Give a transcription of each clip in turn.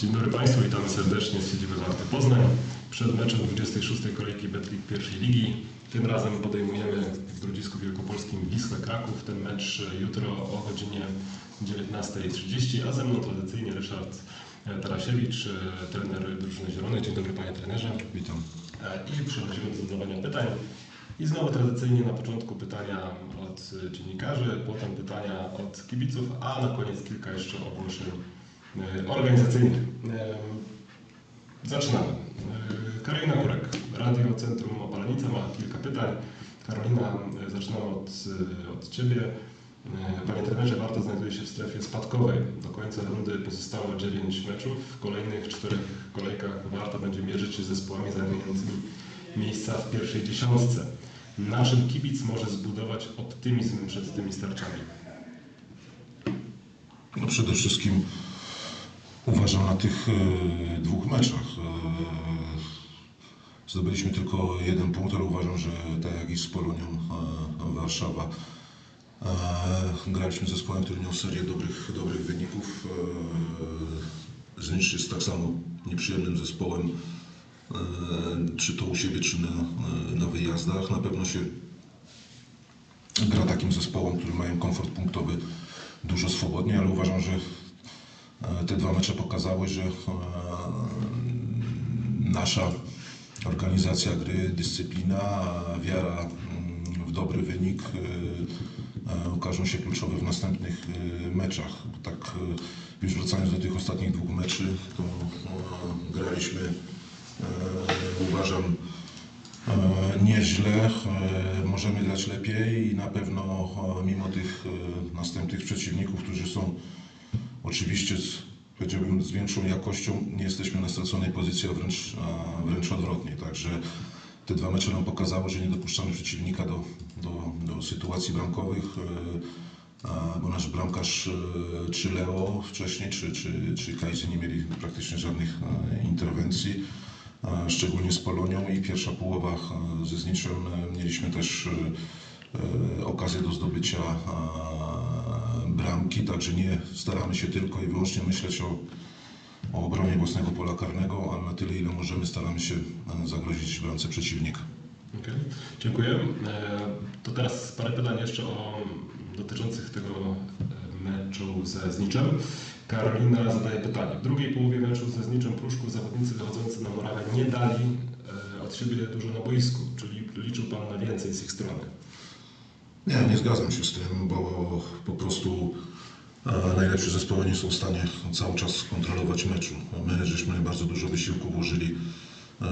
Dzień dobry Państwu, witamy serdecznie z siedziby Warty Poznań. Przed meczem 26. kolejki Betclic pierwszej ligi. Tym razem podejmujemy w Grodzisku Wielkopolskim Wisłę Kraków. Ten mecz jutro o godzinie 19.30, a ze mną tradycyjnie Ryszard Tarasiewicz, e, trener drużyny Zielonej. Dzień dobry Panie Trenerze. Witam. E, I przechodzimy do zadawania pytań. I znowu tradycyjnie na początku pytania od e, dziennikarzy, potem pytania od kibiców, a na koniec kilka jeszcze ogłoszeń e, organizacyjnych. E, Zaczynamy. E, Karolina Kurek, Radio Centrum Opalenica ma kilka pytań. Karolina, zaczynamy od, od Ciebie. Panie trenerze, Warta znajduje się w strefie spadkowej. Do końca rundy pozostało 9 meczów. W kolejnych czterech kolejkach Warta będzie mierzyć się z zespołami zajmującymi miejsca w pierwszej dziesiątce. Naszym kibic może zbudować optymizm przed tymi starczami. No przede wszystkim uważam na tych e, dwóch meczach. E, zdobyliśmy tylko jeden punkt, ale uważam, że tak jak i z Polonią e, Warszawa e, graliśmy z zespołem, który miał serię dobrych, dobrych wyników. Znicz jest tak samo nieprzyjemnym zespołem, czy to u siebie, czy na, na wyjazdach. Na pewno się gra takim zespołom, które mają komfort punktowy dużo swobodniej, ale uważam, że te dwa mecze pokazały, że e, nasza organizacja gry, dyscyplina, wiara mm, w dobry wynik e, e, okażą się kluczowe w następnych e, meczach. Tak e, już wracając do tych ostatnich dwóch meczy, to e, graliśmy e, uważam E, Nieźle, e, możemy grać lepiej i na pewno e, mimo tych e, następnych przeciwników, którzy są oczywiście z, powiedziałbym z większą jakością, nie jesteśmy na straconej pozycji, a wręcz, a wręcz odwrotnie. Także te dwa mecze nam pokazały, że nie dopuszczamy przeciwnika do, do, do sytuacji bramkowych, e, bo nasz bramkarz e, czy Leo wcześniej, czy, czy, czy Kajzy nie mieli praktycznie żadnych e, interwencji szczególnie z Polonią i pierwsza połowa ze Zniczem mieliśmy też okazję do zdobycia bramki, także nie staramy się tylko i wyłącznie myśleć o, o obronie własnego pola karnego, ale na tyle ile możemy staramy się e, zagrozić bramce przeciwnika. Okej, Dziękuję. E, To teraz parę pytań jeszcze o, dotyczących tego e, meczu ze Zniczem. Karolina zadaje pytanie. W drugiej połowie meczu ze Zniczem Pruszków zawodnicy wychodzący na murawę nie dali od siebie dużo na boisku, czyli liczył Pan na więcej z ich strony. Nie, nie zgadzam się z tym, bo po prostu e, najlepsze zespoły nie są w stanie cały czas kontrolować meczu. My żeśmy bardzo dużo wysiłku włożyli e,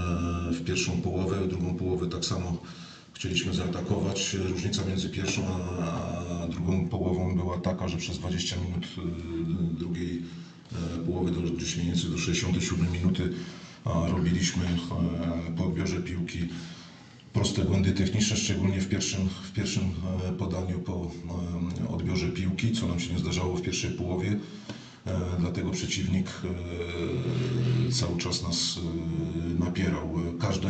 w pierwszą połowę, drugą połowę tak samo chcieliśmy zaatakować. Różnica między pierwszą a drugą połową była taka, że przez 20 minut e, drugiej połowy do do 67 minuty robiliśmy po odbiorze piłki proste błędy techniczne, szczególnie w pierwszym, w pierwszym e, podaniu po e, odbiorze piłki, co nam się nie zdarzało w pierwszej połowie. E, Dlatego przeciwnik cały czas nas napierał. Każde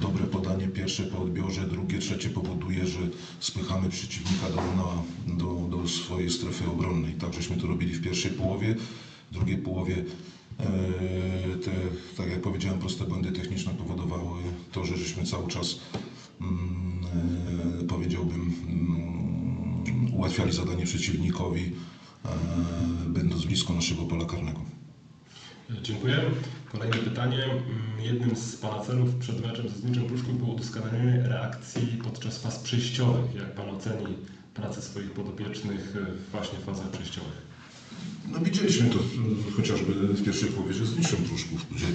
dobre podanie, pierwsze po odbiorze, drugie, trzecie powoduje, że spychamy przeciwnika do, na, do, do swojej strefy obronnej. Tak żeśmy to robili w pierwszej połowie. W drugiej połowie te, tak jak powiedziałem, proste błędy techniczne powodowały to, że żeśmy cały czas powiedziałbym mm, ułatwiali zadanie przeciwnikowi, e, będąc blisko naszego pola karnego. E, Dziękuję. Kolejne pytanie. Mm, Jednym z Pana celów przed meczem ze Zniczem Pruszków było udoskonalenie reakcji podczas faz przejściowych. Jak Pan oceni pracę swoich podopiecznych e, właśnie w fazach przejściowych? No widzieliśmy to e, chociażby w pierwszej połowie z Niczym Pruszków, gdzie e,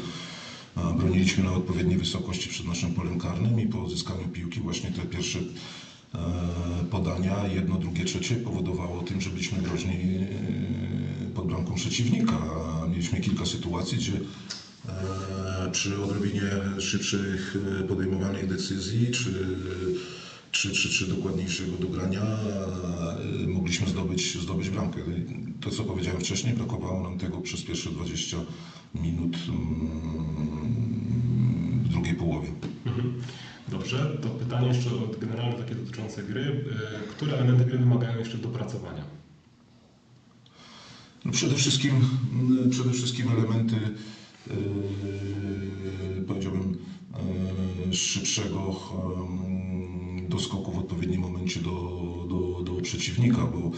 broniliśmy na odpowiedniej wysokości przed naszym polem karnym i po uzyskaniu piłki właśnie te pierwsze e, podania, jedno, drugie, trzecie powodowało tym, że byliśmy groźni e, pod bramką przeciwnika. Mieliśmy kilka sytuacji, gdzie e, przy odrobinie szybszych podejmowanych decyzji, czy czy, czy, czy dokładniejszego dogrania mogliśmy zdobyć, zdobyć bramkę. To, co powiedziałem wcześniej, brakowało nam tego przez pierwsze 20 minut mm, w drugiej połowie. Mhm. Dobrze, to pytanie jeszcze od generalnie takie dotyczące gry. E, Które elementy gry wymagają jeszcze dopracowania? No przede wszystkim, mm, przede wszystkim elementy, yy, powiedziałbym, yy, szybszego yy, doskoku w odpowiednim momencie do, do, do przeciwnika, bo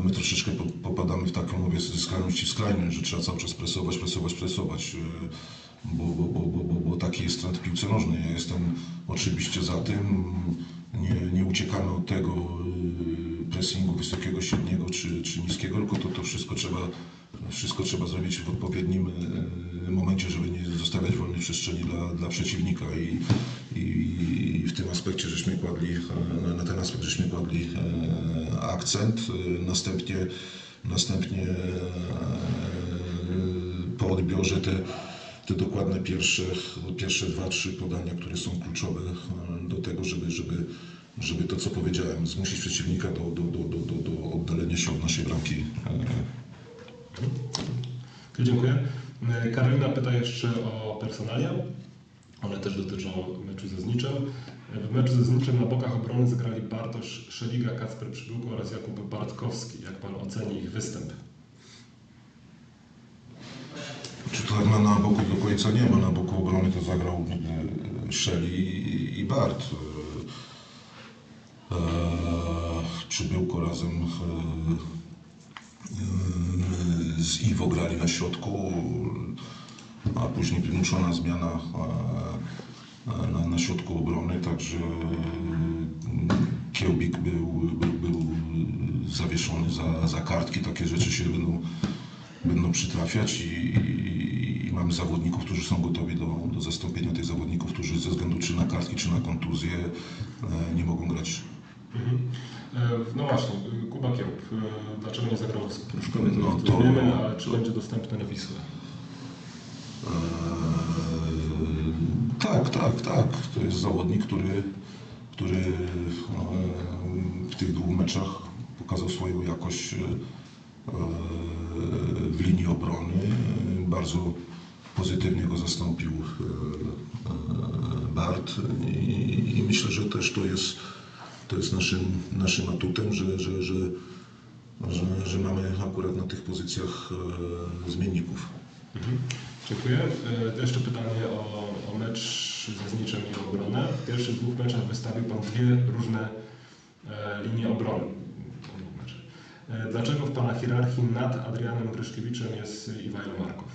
my troszeczkę po- popadamy w taką, mówię, ze skrajności w skrajność, że trzeba cały czas presować, presować, presować. Yy, bo, bo, bo, bo, bo, taki jest trend piłce nożnej. Ja jestem oczywiście za tym, nie, nie uciekamy od tego yy, pressingu wysokiego, średniego czy, czy niskiego, tylko to, to wszystko trzeba wszystko trzeba zrobić w odpowiednim yy, momencie, żeby nie zostawiać wolnej przestrzeni dla, dla przeciwnika i, i, w tym aspekcie żeśmy kładli, e, na, ten aspekt żeśmy kładli e, akcent. E, Następnie, następnie e, po odbiorze te te dokładne pierwsze, pierwsze dwa, trzy podania, które są kluczowe e, do tego, żeby, żeby, żeby to, co powiedziałem, zmusić przeciwnika do, do, do, do, do oddalenia się od naszej bramki. Dziękuję. E, Karolina pyta jeszcze o personalia. One też dotyczą meczu ze Zniczem. E, W meczu ze Zniczem na bokach obrony zagrali Bartosz Szeliga, Kacper Przybyłko oraz Jakub Bartkowski. Jak Pan oceni ich występ? Czy to na, na boku do końca nie ma? Na boku obrony to zagrał e, Szeli i, Bart. E, e, Przybyłko razem z Iwo grali na środku, a później wymuszona zmiana e, e, na, na środku obrony, także e, Kiełbik był, był, był zawieszony za, za kartki. Takie rzeczy się będą będą przytrafiać i, i, i mamy zawodników, którzy są gotowi do, do zastąpienia tych zawodników, którzy ze względu czy na kartki, czy na kontuzję nie mogą grać. Mhm. E, No właśnie, Kuba Kiełb. e, Dlaczego nie zagrał w Pruszkowie, to, No to to- wiemy, ale czy będzie dostępny na Wisłę? E, tak, tak, tak. To jest zawodnik, który, który e, w tych dwóch meczach pokazał swoją jakość w linii obrony. Bardzo pozytywnie go zastąpił Bart i myślę, że też to jest, to jest naszym, naszym atutem, że, że, że, że, że mamy akurat na tych pozycjach e, zmienników. Mhm. Dziękuję. E, jeszcze pytanie o, o mecz ze Zniczem i obronę. W pierwszych dwóch meczach wystawił Pan dwie różne e, linie obrony. E, Dlaczego w Pana hierarchii nad Adrianem Gryszkiewiczem jest Iwajlo Markow?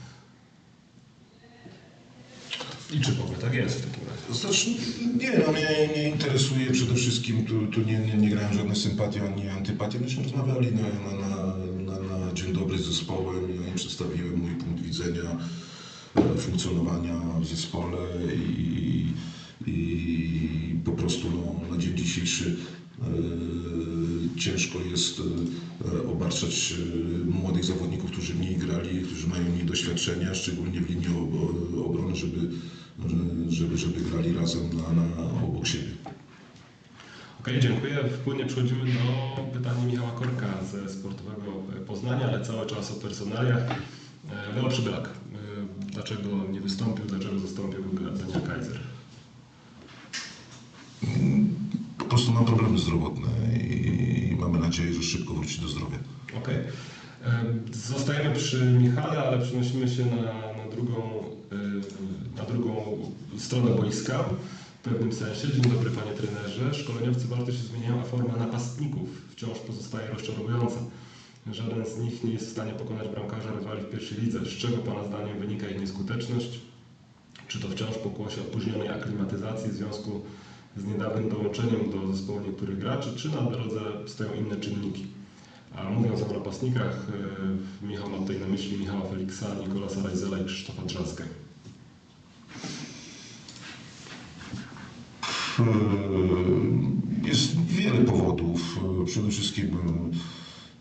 I czy w ogóle tak jest w takim razie? Znaczy, nie, no mnie nie interesuje przede wszystkim, tu, tu nie, nie, nie grałem żadne sympatie ani antypatie. Myśmy rozmawiali na, na, na, na, dzień dobry z zespołem, ja im przedstawiłem mój punkt widzenia e, funkcjonowania w zespole i, i po prostu no, na dzień dzisiejszy ciężko jest e, obarczać e, młodych zawodników, którzy mniej grali, którzy mają mniej doświadczenia, szczególnie w linii ob- obrony, żeby, żeby, żeby grali razem na, na obok siebie. Okej, dziękuję. Płynnie przechodzimy do pytania Michała Korka ze Sportowego Poznania, ale cały czas o personaliach. E, Leo Przybylak. E, Dlaczego nie wystąpił, dlaczego zastąpił Daniel Kaiser? Po prostu mam problemy zdrowotne i mamy nadzieję, że szybko wróci do zdrowia. Okej. E, Zostajemy przy Michale, ale przenosimy się na, na, drugą, na drugą stronę boiska w pewnym sensie. Dzień dobry panie trenerze. Szkoleniowcy bardzo się zmieniają, a forma napastników wciąż pozostaje rozczarowująca. Żaden z nich nie jest w stanie pokonać bramkarza rywali w pierwszej lidze. Z czego pana zdaniem wynika ich nieskuteczność? Czy to wciąż pokłosie opóźnionej aklimatyzacji w związku niedawnym dołączeniem do zespołu niektórych graczy, czy na drodze stoją inne czynniki? A mówiąc o napastnikach, e, Michał ma tutaj na myśli Michała Feliksa, Nikolasa Rajzela i Krzysztofa Drzazgę. Eee, Jest wiele powodów. Eee, Przede wszystkim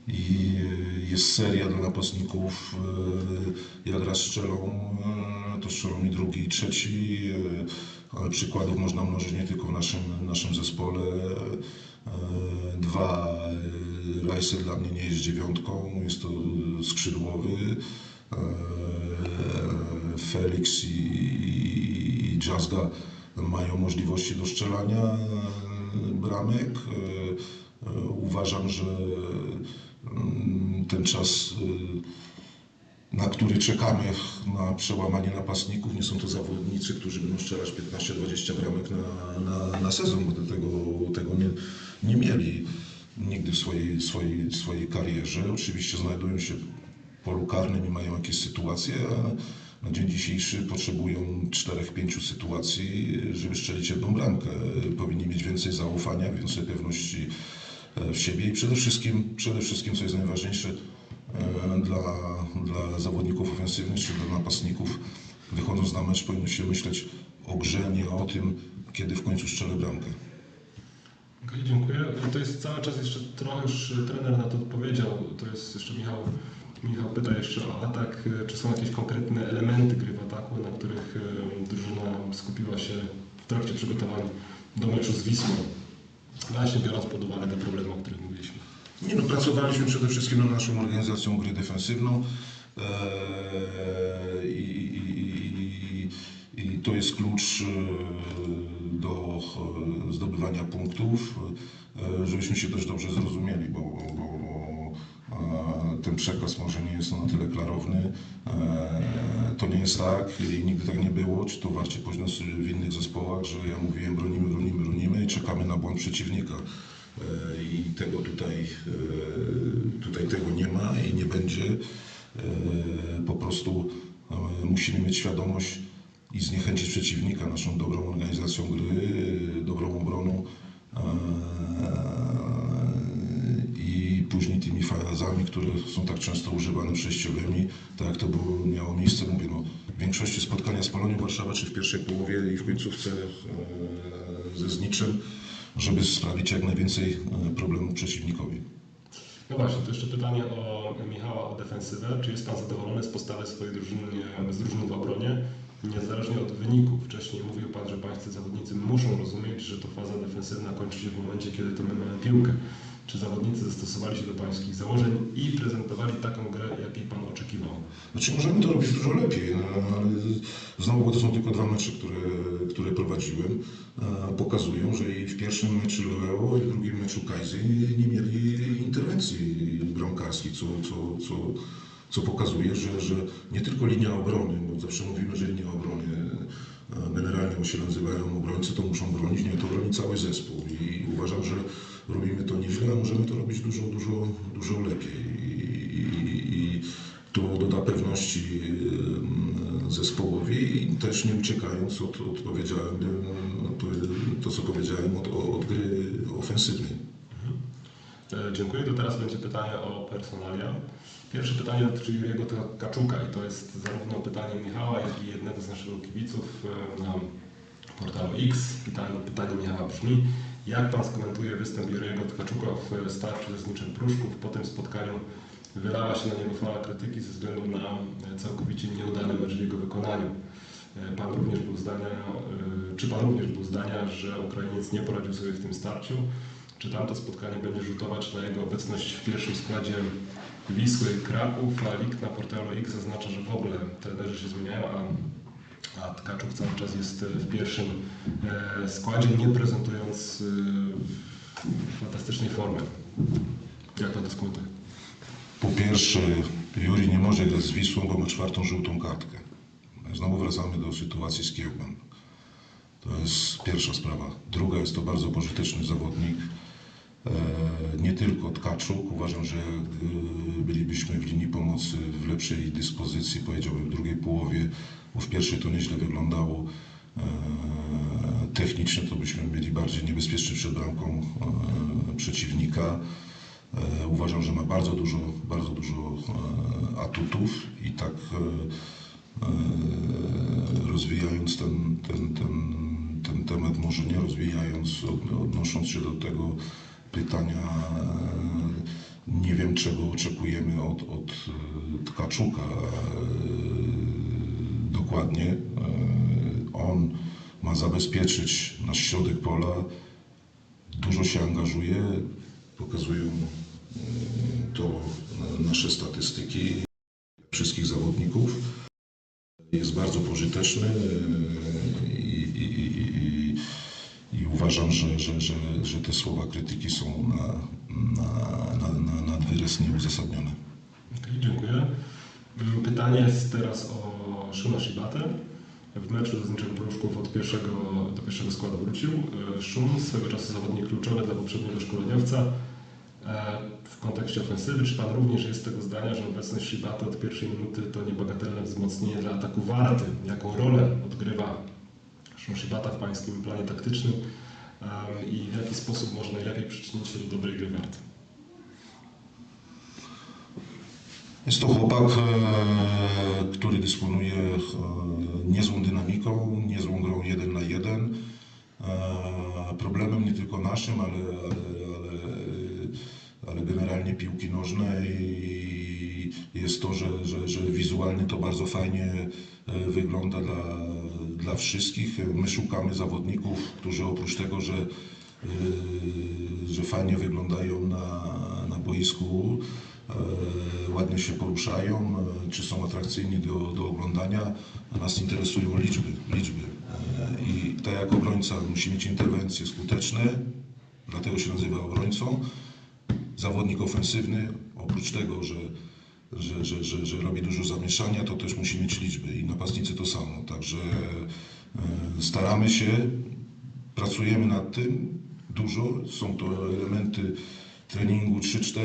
i jest seria dla napastników. eee, Jak raz strzelą, eee, to strzelą i drugi, i trzeci. przykładów można mnożyć nie tylko w naszym, naszym zespole. Dwa, Rajsel dla mnie nie jest dziewiątką, jest to skrzydłowy. Felix i, i Drzazga mają możliwości do strzelania e, bramek. E, e, Uważam, że, ten czas, y, na który czekamy na przełamanie napastników. Nie są to zawodnicy, którzy będą strzelać 15-20 bramek na, na, na sezon, bo tego, tego nie, nie mieli nigdy w swojej, swojej, swojej karierze. Oczywiście znajdują się w polu karnym i mają jakieś sytuacje, a na dzień dzisiejszy potrzebują 4-5 sytuacji, żeby strzelić jedną bramkę. Powinni mieć więcej zaufania, więcej pewności w siebie i przede wszystkim, przede wszystkim co jest najważniejsze e, dla, dla zawodników ofensywnych czy dla napastników, wychodząc na mecz powinno się myśleć o grze, nie o tym, kiedy w końcu strzelę bramkę. Dziękuję. To jest cały czas jeszcze trochę już trener na to odpowiedział. To jest jeszcze Michał. Michał pyta jeszcze o atak. Czy są jakieś konkretne elementy gry w ataku, na których e, drużyna skupiła się w trakcie przygotowań do meczu z Wisłą? Właśnie biorąc pod uwagę te problemy, o których mówiliśmy. Nie no, pracowaliśmy przede wszystkim nad naszą organizacją gry defensywną eee, i, i, i, i to jest klucz e, do e, zdobywania punktów, e, żebyśmy się też dobrze zrozumieli, bo, bo, e, ten przekaz może nie jest na tyle klarowny. E, To nie jest tak i nigdy tak nie było, czy to warcie poznać w innych zespołach, że ja mówiłem bronimy, bronimy, bronimy i czekamy na błąd przeciwnika. E, I tego tutaj, e, tutaj tego nie ma i nie będzie. Po prostu musimy mieć świadomość i zniechęcić przeciwnika naszą dobrą organizacją gry, dobrą obroną później tymi frazami, które są tak często używane przejściowymi, tak jak to było, miało miejsce, mówię, no, w większości spotkania z Polonią Warszawa, czy w pierwszej połowie i w końcówce e, ze Zniczem, żeby sprawić jak najwięcej e, problemów przeciwnikowi. No właśnie, to jeszcze pytanie o Michała o defensywę. Czy jest Pan zadowolony z postawy swojej drużyny, z drużyny w obronie, niezależnie od wyniku? Wcześniej mówił Pan, że Pańscy zawodnicy muszą rozumieć, że to faza defensywna kończy się w momencie, kiedy to my mamy piłkę. Czy zawodnicy zastosowali się do Pańskich założeń i prezentowali taką grę, jakiej Pan oczekiwał? Znaczy możemy to robić dużo lepiej, no, ale znowu to są tylko dwa mecze, które, które prowadziłem. Pokazują, że i w pierwszym meczu Leo i w drugim meczu Kajzy nie mieli interwencji bramkarskich, co, co, co, co pokazuje, że, że nie tylko linia obrony, bo zawsze mówimy, że linia obrony e, generalnie się nazywają obrońcy, to muszą bronić, nie, to broni cały zespół i uważam, że robimy to nieźle, a możemy to robić dużo, dużo, dużo lepiej. I, i, i to doda pewności em, zespołowi i też nie uciekając od, od em, to co powiedziałem, od, od gry ofensywnej. E, Dziękuję. To teraz będzie pytanie o personalia. Pierwsze pytanie dotyczy Juriego Kaczuka i to jest zarówno pytanie Michała, jak i jednego z naszych kibiców e, na portalu X. Pytanie, pytanie Michała brzmi, jak Pan skomentuje występ Juriego Tkaczuka w starciu ze Zniczem Pruszków? Po tym spotkaniu wylała się na niego fala krytyki ze względu na e, całkowicie nieudany mecz w jego wykonaniu. E, Pan również był zdania, e, czy Pan również był zdania, że Ukrainiec nie poradził sobie w tym starciu? Czy tamto spotkanie będzie rzutować na jego obecność w pierwszym składzie Wisły Kraków, a Lik na portalu X zaznacza, że w ogóle trenerzy się zmieniają, a, a Tkaczuk cały czas jest e, w pierwszym e, składzie, nie prezentując e, fantastycznej formy. Jak to skomentuje? Po pierwsze, Juri nie może grać z Wisłą, bo ma czwartą żółtą kartkę. Znowu wracamy do sytuacji z Kiełbem. To jest pierwsza sprawa. Druga jest to bardzo pożyteczny zawodnik. E, Nie tylko Tkaczuk. Uważam, że e, bylibyśmy w linii pomocy w lepszej dyspozycji, powiedziałbym w drugiej połowie, bo w pierwszej to nieźle wyglądało. e, Technicznie to byśmy byli bardziej niebezpieczni przed bramką przeciwnika. Uważam, że ma bardzo dużo, bardzo dużo atutów i tak rozwijając ten, ten, ten, ten temat, może nie rozwijając, od- odnosząc się do tego pytania, nie wiem czego oczekujemy od, od e, Tkaczuka e, dokładnie. E, On ma zabezpieczyć nasz środek pola, dużo się angażuje, pokazują to na- nasze statystyki wszystkich zawodników. Jest bardzo pożyteczny i, i, i, i, i uważam, że, że, że, że te słowa krytyki są na, na, na, na, nieuzasadnione. Okej, dziękuję. Pytanie jest teraz o Szuma Shibatę. W meczu z Zniczem Pruszków od pierwszego, do pierwszego składu wrócił. E, Szum, swego czasu zawodnik kluczowy dla poprzedniego szkoleniowca. E, W kontekście ofensywy, czy Pan również jest tego zdania, że obecność Shibata od pierwszej minuty to niebagatelne wzmocnienie dla ataku Warty? Jaką rolę odgrywa Szum Shibata w Pańskim planie taktycznym i w jaki sposób można najlepiej przyczynić się do dobrej gry? Jest to chłopak, e, który dysponuje e, niezłą dynamiką, niezłą grą jeden na jeden. E, Problemem nie tylko naszym, ale, ale, ale, ale generalnie piłki nożnej jest to, że, że, że wizualnie to bardzo fajnie e, wygląda dla, dla wszystkich. My szukamy zawodników, którzy oprócz tego, że, e, że fajnie wyglądają na, na boisku, e, ładnie się poruszają, czy są atrakcyjni do, do oglądania, nas interesują liczby. liczby. I tak jak obrońca musi mieć interwencje skuteczne, dlatego się nazywa obrońcą. Zawodnik ofensywny, oprócz tego, że, że, że, że, że robi dużo zamieszania, to też musi mieć liczby i napastnicy to samo. Także e, staramy się, pracujemy nad tym dużo. Są to elementy treningu 3-4,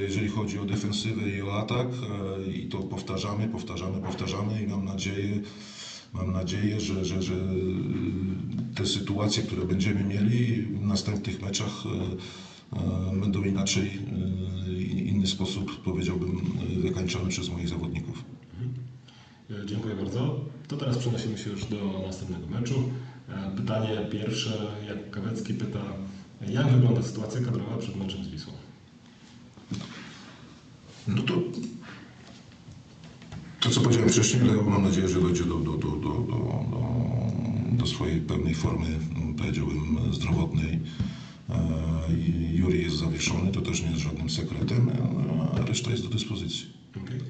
jeżeli chodzi o defensywę i o atak e, i to powtarzamy, powtarzamy, powtarzamy i mam nadzieję, mam nadzieję, że, że, że te sytuacje, które będziemy mieli w następnych meczach e, e, będą inaczej, e, inny sposób powiedziałbym wykańczone przez moich zawodników. E, Dziękuję bardzo. To teraz przenosimy się już do następnego meczu. E, Pytanie pierwsze, Jakub Kawecki pyta, jak wygląda sytuacja kadrowa przed meczem z Wisłą? No to to, co powiedziałem wcześniej, ale mam nadzieję, że dojdzie do, do, do, do, do, do, swojej pełnej formy, powiedziałbym, zdrowotnej. Juri jest zawieszony, to też nie jest żadnym sekretem, a reszta jest do dyspozycji. Okej.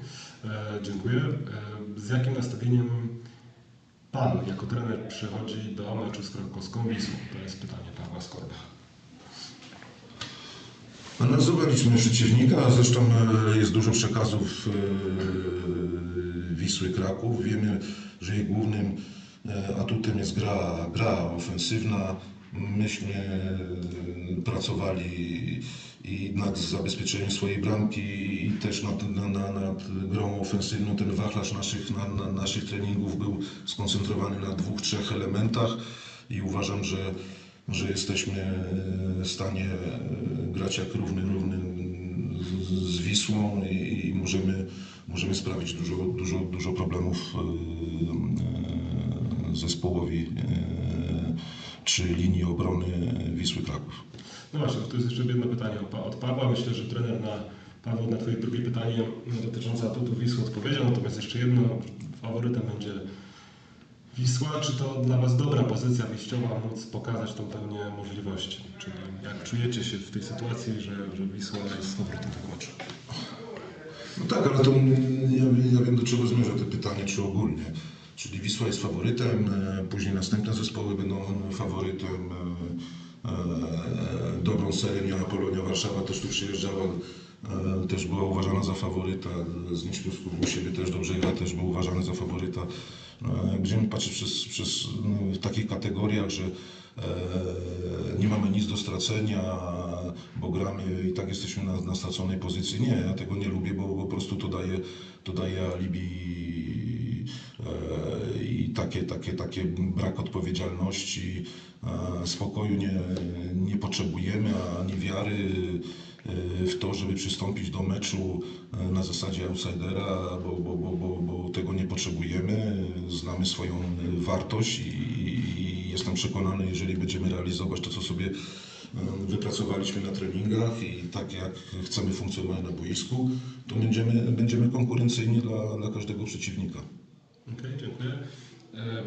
E, Dziękuję. E, Z jakim nastawieniem Pan jako trener przychodzi do meczu z krakowską Wisłą? To jest pytanie Pawła Skorba. Analizowaliśmy przeciwnika, zresztą e, jest dużo przekazów Wisły Kraków. Wiemy, że jej głównym atutem jest gra, gra ofensywna. Myśmy pracowali i nad zabezpieczeniem swojej bramki i też nad, na, na, nad grą ofensywną. Ten wachlarz naszych, na, na, naszych treningów był skoncentrowany na dwóch, trzech elementach i uważam, że że jesteśmy w stanie e, grać jak równy równy z- Wisłą i, i możemy, możemy sprawić dużo, dużo, dużo problemów e, e, zespołowi czy linii obrony Wisły Kraków. No właśnie, to jest jeszcze jedno pytanie od Pa- od Pawła. Myślę, że trener na Paweł na Twoje drugie pytanie no, dotyczące atutu Wisły odpowiedział. Natomiast jeszcze jedno, faworytem będzie Wisła. Czy to dla Was dobra pozycja wyjściowa móc pokazać tą pełnię możliwości? Czyli jak czujecie się w tej sytuacji, że, że Wisła jest faworytem tego meczu? No tak, ale to ja, ja wiem do czego zmierza to pytanie, czy ogólnie. Czyli Wisła jest faworytem, e, później następne zespoły będą faworytem. E, e, Dobrą serię miała Polonia Warszawa, też tu przyjeżdżała, e, też była uważana za faworyta. Z Niszpusków u siebie też dobrze gra, też był uważany za faworyta. E, Będziemy patrzeć przez, przez, no, w takich kategoriach, że e, nie mamy nic do stracenia, bo gramy i tak jesteśmy na, na straconej pozycji. Nie, ja tego nie lubię, bo po prostu to daje, to daje alibi e, i takie, takie, takie brak odpowiedzialności. E, spokoju nie, nie potrzebujemy, ani wiary e, w to, żeby przystąpić do meczu e, na zasadzie outsidera, bo, bo, bo, bo, bo tego nie potrzebujemy. Znamy swoją e, wartość i, i jestem przekonany, jeżeli będziemy realizować to, co sobie e, wypracowaliśmy na treningach i tak jak chcemy funkcjonować na boisku, to będziemy, będziemy konkurencyjni dla, dla każdego przeciwnika. E,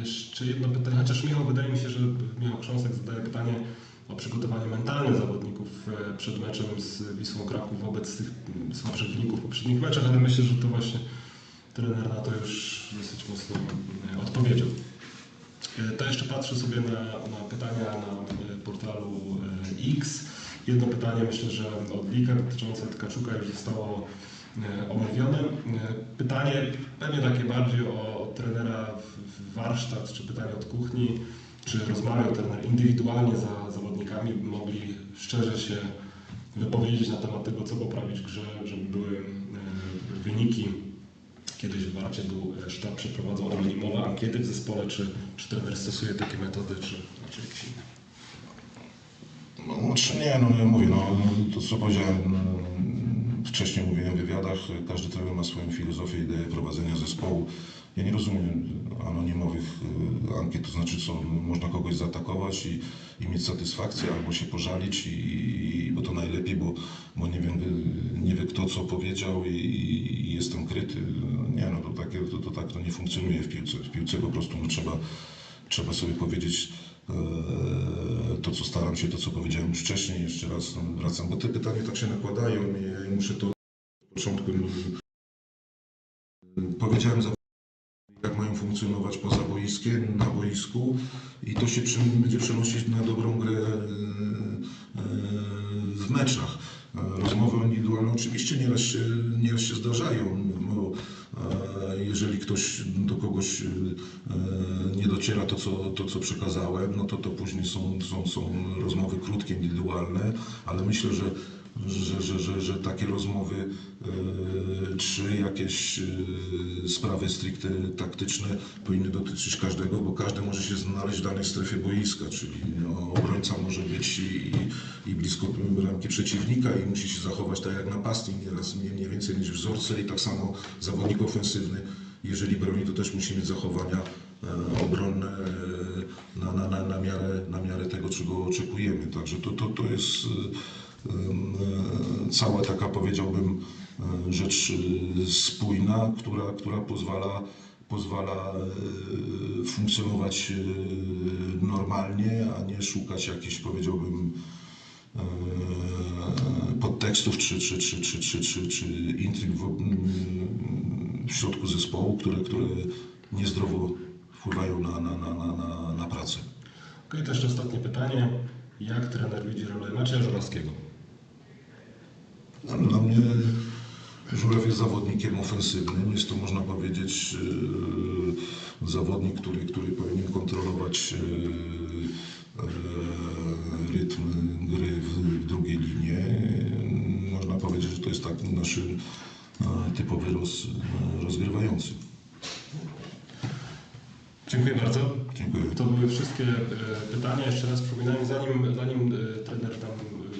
jeszcze jedno pytanie, chociaż Michał, wydaje mi się, że Michał Krząsek zadaje pytanie o przygotowanie mentalne zawodników e, przed meczem z Wisłą Kraków wobec tych słabszych wyników poprzednich meczach, ale myślę, że to właśnie trener na to już dosyć mocno mm, odpowiedział. E, To jeszcze patrzę sobie na, na pytania na e, portalu e, X. Jedno pytanie myślę, że od Lika dotyczące Tkaczuka już zostało e, omówione. E, Pytanie pewnie takie bardziej o, trenera w- warsztat, czy pytanie od kuchni, czy rozmawiał trener indywidualnie za zawodnikami, by mogli szczerze się wypowiedzieć na temat tego, co poprawić w grze, żeby były e, wyniki. Kiedyś w Warcie był sztab przeprowadzał anonimowe ankiety w zespole, czy, czy trener stosuje takie metody, czy, czy jakieś inne. No, czy nie, no ja mówię, no to co powiedziałem mm, wcześniej mówiłem w wywiadach, każdy trener ma swoją filozofię, ideę prowadzenia zespołu. Ja nie rozumiem anonimowych y, ankiet, to znaczy co, można kogoś zaatakować i, i mieć satysfakcję albo się pożalić, i, i, bo to najlepiej, bo, bo nie, wiem, nie wie kto co powiedział i, i jestem kryty. Nie, no to, takie, to, to tak to nie funkcjonuje w piłce. W piłce po prostu no, trzeba, trzeba sobie powiedzieć e, to, co staram się, to, co powiedziałem już wcześniej, jeszcze raz no, wracam, bo te pytania tak się nakładają i, muszę to od początku mm, powiedziałem jak mają funkcjonować poza boiskiem, na boisku i to się będzie przenosić na dobrą grę e, e, w meczach. E, Rozmowy indywidualne oczywiście nieraz się, nieraz się zdarzają, bo e, jeżeli ktoś do kogoś e, nie dociera to, co, to, co przekazałem, no to to później są, są, są rozmowy krótkie, indywidualne, ale myślę, że że, że, że, że takie rozmowy e, czy jakieś e, sprawy stricte taktyczne powinny dotyczyć każdego, bo każdy może się znaleźć w danej strefie boiska, czyli no, obrońca może być i, i blisko bramki przeciwnika i musi się zachować tak jak napastnik, nieraz mniej, więcej niż wzorce i tak samo zawodnik ofensywny, jeżeli broni, to też musi mieć zachowania e, obronne e, na, na, na, na, miarę, na miarę tego, czego oczekujemy. Także to, to, to jest e, e, cała taka, powiedziałbym, e, rzecz e, spójna, która, która pozwala, pozwala e, funkcjonować e, normalnie, a nie szukać jakichś, powiedziałbym, e, podtekstów czy, czy, czy, czy, czy, czy, czy intryg w, mm, w środku zespołu, które, które niezdrowo wpływają na, na, na, na, na, pracę. Okej, to jeszcze ostatnie pytanie. Jak trener widzi rolę Macieja Żurawskiego? Dla mnie Żuraw jest zawodnikiem ofensywnym. Jest to, można powiedzieć, e, zawodnik, który, który powinien kontrolować e, e, rytm gry w, drugiej linie. Można powiedzieć, że to jest taki nasz typowy roz, rozgrywający. Dziękuję bardzo. Dziękuję. To były wszystkie e, pytania. Jeszcze raz przypominam, zanim, zanim e, trener tam e,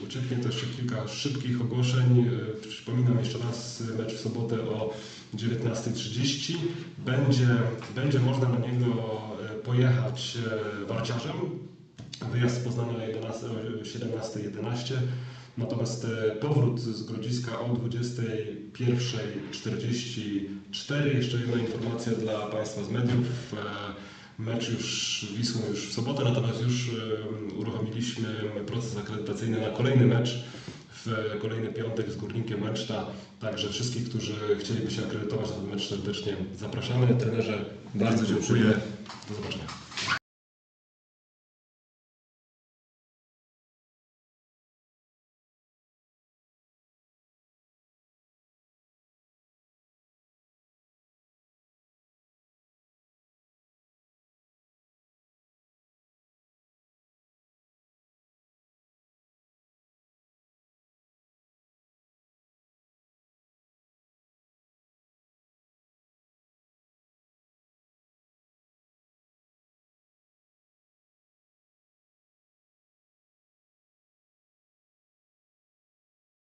ucieknie, to jeszcze kilka szybkich ogłoszeń. E, Przypominam jeszcze raz mecz w sobotę o 19.30. Będzie, będzie można na niego pojechać warciarzem. Wyjazd z Poznania o 11 o 17.11. Natomiast powrót z Grodziska o 21.44. Jeszcze jedna informacja dla Państwa z mediów. Mecz już Wisłą już w sobotę, natomiast już uruchomiliśmy proces akredytacyjny na kolejny mecz w kolejny piątek z Górnikiem Łęczna. Także wszystkich, którzy chcieliby się akredytować na ten mecz serdecznie zapraszamy. Trenerze, bardzo dziękuję. Do zobaczenia.